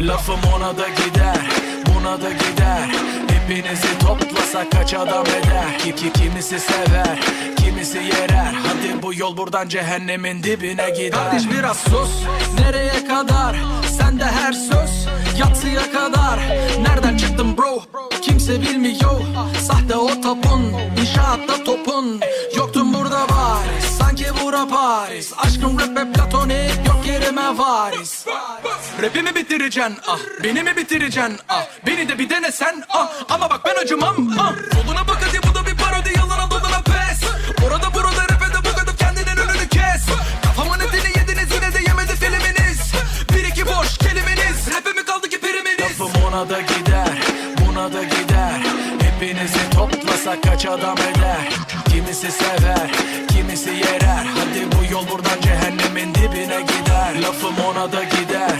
Lafım ona da gider Buna da gider. Hepinizi toplasak kaç adam eder? Ki, ki Kimisi sever Kimisi yerer. Hadi bu yol buradan cehennemin dibine gider. Kardeş biraz sus. Nereye kadar? Sende her söz Yatsıya kadar. Nereden çıktın bro? Kimse bilmiyor. Sahte o tapun İnşaatta topun. Yoktun burada varis Sanki bura Paris. Aşkım rap ve platonik Yerime varis. Rapimi bitireceksin ah. Beni mi bitireceksin ah. Beni de bir dene sen ah. Ama bak ben acımam ah. Yoluna bak hadi bu da bir parodi. Yalana dolana pes. Orada burada rap'e de bu kadar kendinin önünü kes. Kafamın etini yediniz yine de yemedi filminiz Bir iki boş kelimeniz. Rap'e mi kaldı ki priminiz Lafım ona da gider Buna da gider Hepinizi toplasak kaç adam eder? Kimisi sever Kimisi yerer. Hadi bu yol buradan cehennemin dibine gider. Lafım ona da gider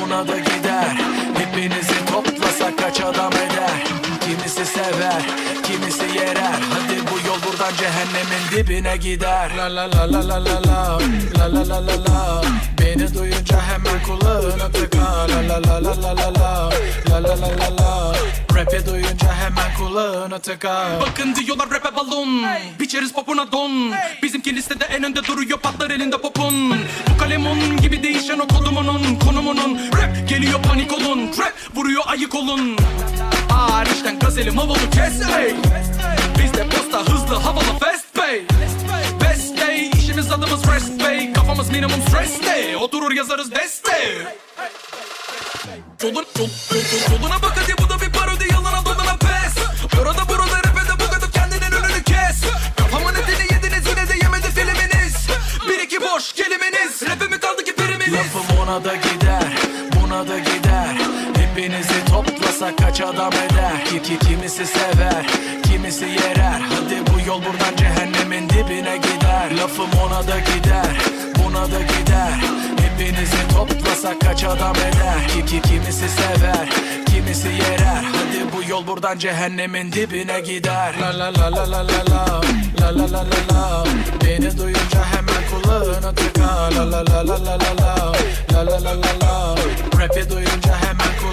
Buna da gider. Hepinizi toplasak kaç adam eder? Kimisi sever Kimisi yerer. Hadi bu yol buradan cehennemin dibine gider. La la la la la la la La la la la la kulağına tıka Bakın diyorlar rap'e balon. Biçeriz popuna don. Bizimki listede en önde duruyor patlar elinde popun Bu kalemun gibi değişen o kodumunun Konumunun Rap geliyor panik olun. Rap vuruyor ayık olun. Hariçten gazelim havalı kes ey Bizde posta hızlı havalı fast pay Best day işimiz adımız rest pay Kafamız minimum stress day. Oturur yazarız deste. Yolun, yol, yol, yol- yoluna bak hadi bu da bir ona da gider Buna da gider. Hepinizi toplasak kaç adam eder? Ki, ki Kimisi sever Kimisi yerer. Hadi bu yol buradan cehennemin dibine gider. Lafım ona da gider Buna da gider. Hepinizi toplasak kaç adam eder? Ki, ki Kimisi sever Kimisi yerer. Hadi bu yol buradan cehennemin dibine gider. La la la la la La la la la la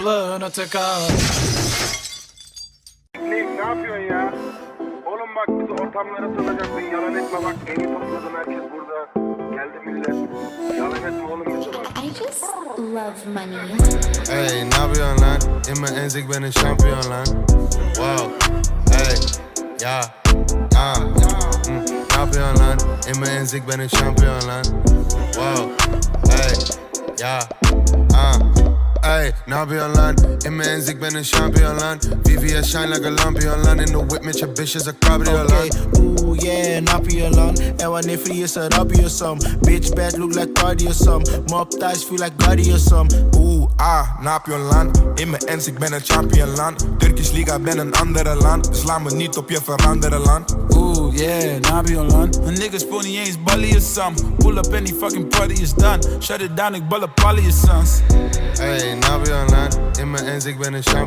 kulağına tıka Ne, yapıyorsun ya? Oğlum bak bizi ortamlara salacaksın. Yalan etme bak. Beni topladın herkes burada. Geldi millet. Yalan etme oğlum. I just love money. Ey ne yapıyorsun lan? İmme enzik benim şampiyon lan Wow Ey Ya Ah hmm. Ne yapıyorsun lan? İmme enzik benim şampiyon lan Wow Ey Ya Ah Ey, Nabi online. In mijn hands, ik ben een champion online. VVS shine like a lampion online. In the whip met je bitches, a cabrio online. Okay. Oeh, yeah, land. online. En wanneer free is a rabbi or some. Bitch bad, look like cardio or some. Mop thighs, feel like bloody or some. Ooh ah, Nabi online. In mijn hands, ik ben een champion land. Turkish Liga, ben een andere land. Sla me niet op je veranderen land. Oeh, yeah, your land. Een nigga spoel niet eens bully or some. Pull up any fucking party is done. Shut it down, ik ball op Pali sons. Hey. Ey ne yapıyorsun lan? İmme enzik benim şampiyon